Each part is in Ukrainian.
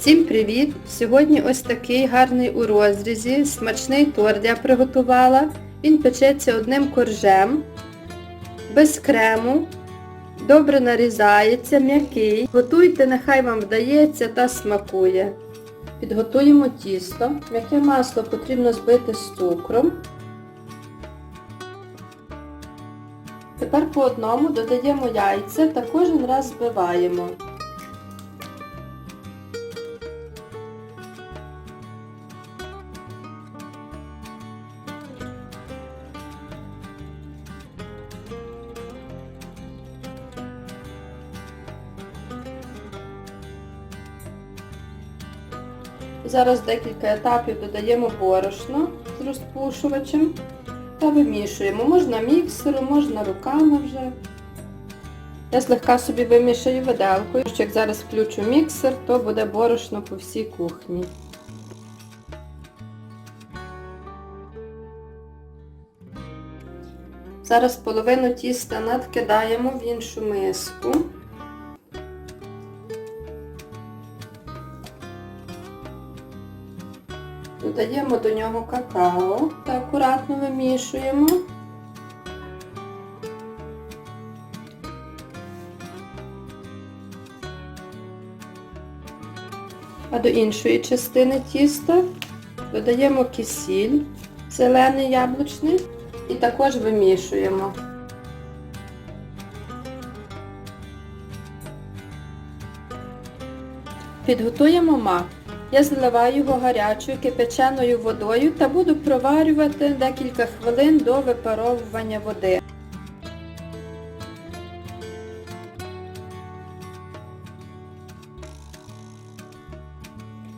Всім привіт! Сьогодні ось такий гарний у розрізі, смачний торт я приготувала. Він печеться одним коржем, без крему, добре нарізається, м'який. Готуйте, нехай вам вдається та смакує. Підготуємо тісто. М'яке масло потрібно збити з цукром. Тепер по одному додаємо яйця та кожен раз збиваємо. Зараз декілька етапів додаємо борошно з розпушувачем та вимішуємо. Можна міксером, можна руками вже. Я злегка собі вимішаю виделкою, що як зараз включу міксер, то буде борошно по всій кухні. Зараз половину тіста надкидаємо в іншу миску. Додаємо до нього какао та акуратно вимішуємо. А до іншої частини тіста додаємо кисіль, зелений яблучний і також вимішуємо. Підготуємо мак. Я заливаю його гарячою кипяченою водою та буду проварювати декілька хвилин до випаровування води.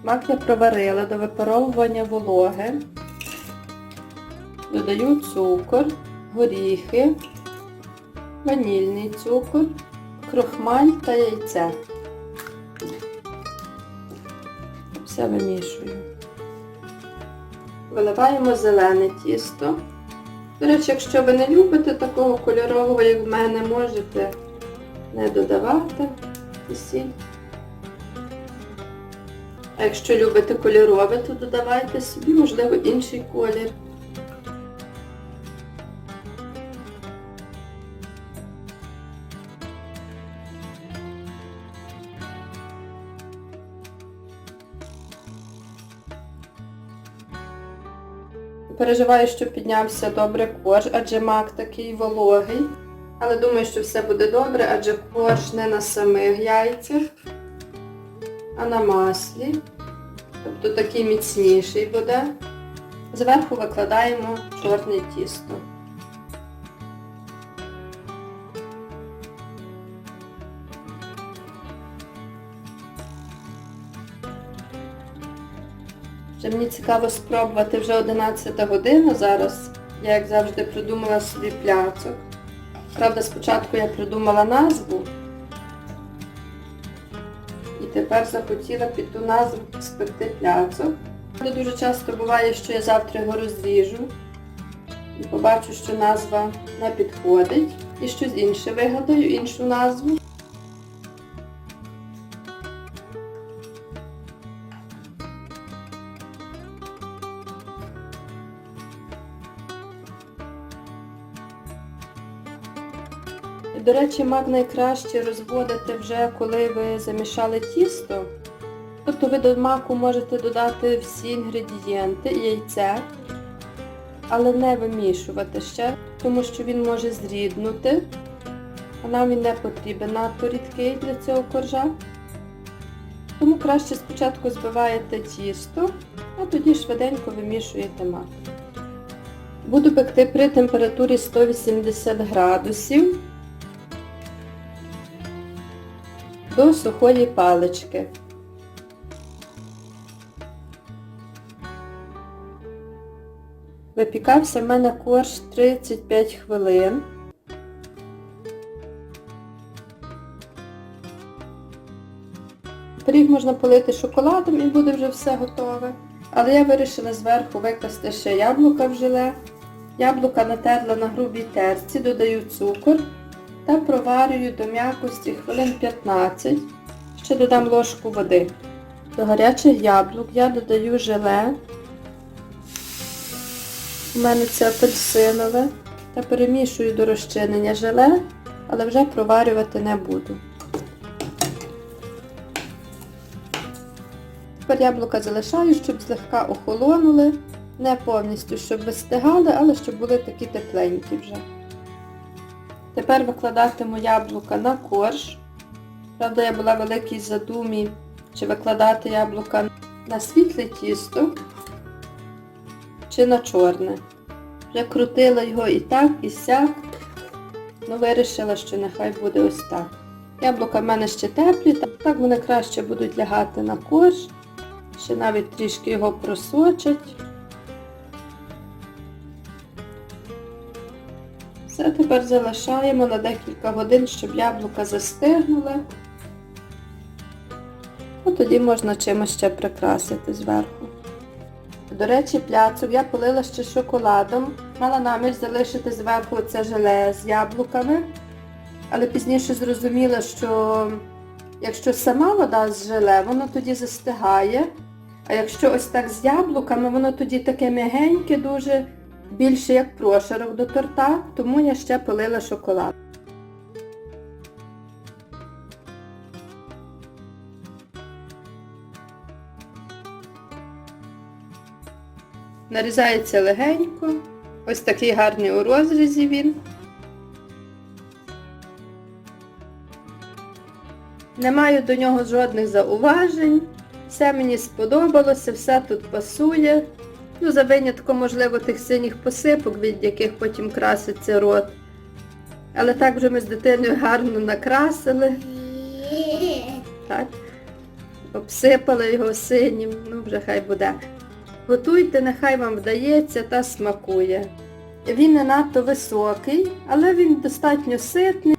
Мак я проварила до випаровування вологи. Додаю цукор, горіхи, ванільний цукор, крохмаль та яйце. Все вимішую. Виливаємо зелене тісто. До речі, якщо ви не любите такого кольорового, як в мене, можете не додавати сіль. А якщо любите кольорове, то додавайте собі, можливо, інший колір. Переживаю, що піднявся добре корж, адже мак такий вологий. Але думаю, що все буде добре, адже корж не на самих яйцях, а на маслі. Тобто такий міцніший буде. Зверху викладаємо чорне тісто. Вже мені цікаво спробувати вже 11 година зараз. Я, як завжди, придумала собі пляцок. Правда, спочатку я придумала назву. І тепер захотіла під ту назву спекти пляцок. Дуже часто буває, що я завтра його розріжу і побачу, що назва не підходить. І щось інше вигадаю, іншу назву. До речі, мак найкраще розводити вже, коли ви замішали тісто. Тобто ви до маку можете додати всі інгредієнти, яйце, але не вимішувати ще, тому що він може зріднути, а нам він не потрібен надто рідкий для цього коржа. Тому краще спочатку збиваєте тісто, а тоді швиденько вимішуєте мак. Буду пекти при температурі 180 градусів. До сухої палички. Випікався в мене корж 35 хвилин. Пиріг можна полити шоколадом і буде вже все готове. Але я вирішила зверху викласти ще яблука в желе. Яблука натерла на грубій терці, додаю цукор та проварюю до м'якості хвилин 15. Ще додам ложку води. До гарячих яблук я додаю желе. У мене це апельсинове. Та перемішую до розчинення желе, але вже проварювати не буду. Тепер яблука залишаю, щоб злегка охолонули. Не повністю, щоб вистигали, але щоб були такі тепленькі вже. Тепер викладатиму яблука на корж. Правда, я була в великій задумі, чи викладати яблука на світле тісто, чи на чорне. Вже крутила його і так, і сяк. Ну, вирішила, що нехай буде ось так. Яблука в мене ще теплі, так вони краще будуть лягати на корж. Ще навіть трішки його просочать. Все тепер залишаємо на декілька годин, щоб яблука застигнули. От тоді можна чимось ще прикрасити зверху. До речі, пляцок я полила ще шоколадом. Мала намір залишити зверху це желе з яблуками. Але пізніше зрозуміла, що якщо сама вода з желе, воно тоді застигає. А якщо ось так з яблуками, воно тоді таке м'ягеньке, дуже більше як прошарок до торта, тому я ще полила шоколад. Нарізається легенько. Ось такий гарний у розрізі він. Не маю до нього жодних зауважень. Все мені сподобалося, все тут пасує. Ну, за винятком, можливо, тих синіх посипок, від яких потім краситься рот. Але так вже ми з дитиною гарно накрасили. Так. Обсипали його синім, ну вже хай буде. Готуйте, нехай вам вдається та смакує. Він не надто високий, але він достатньо ситний.